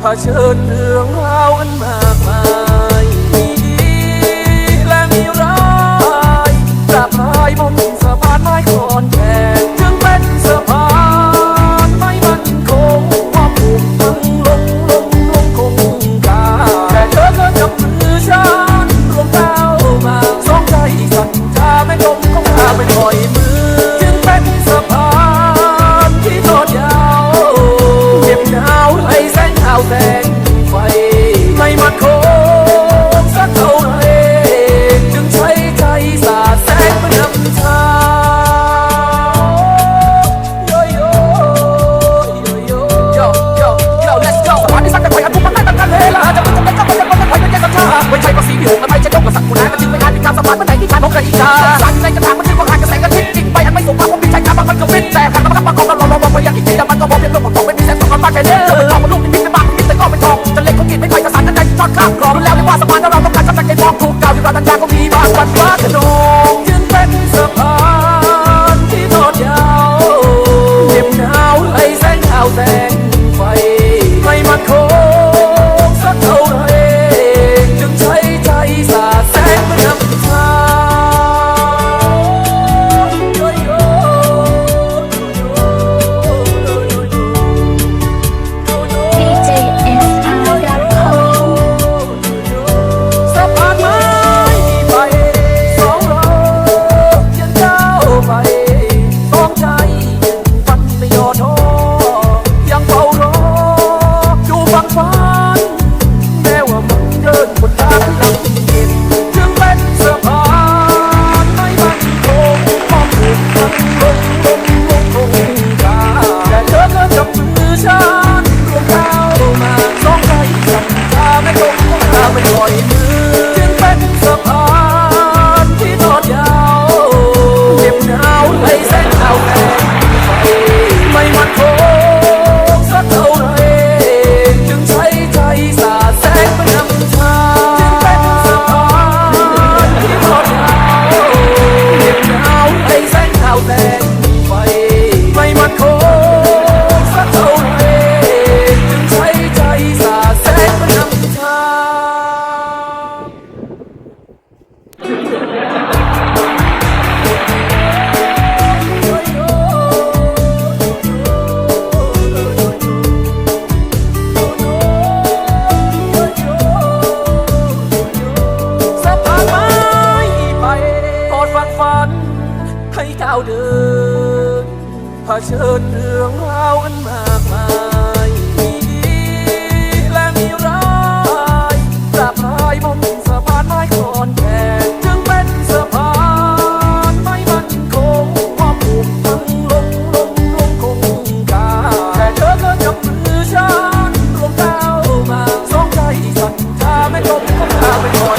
เผชิญาวเดินเผชิญเรื่องราวอันมากมายมีดีและมีร้ายปราบรายบนสะพานไม้คอนแก่จึงเป็นสะพานไม้มันคงความผูกพังลงลงลงคงกาแต่เธอก็จับมือฉันรวมก้าวมาสองใจสั่นชาไม่ลบก็พาไปก่อน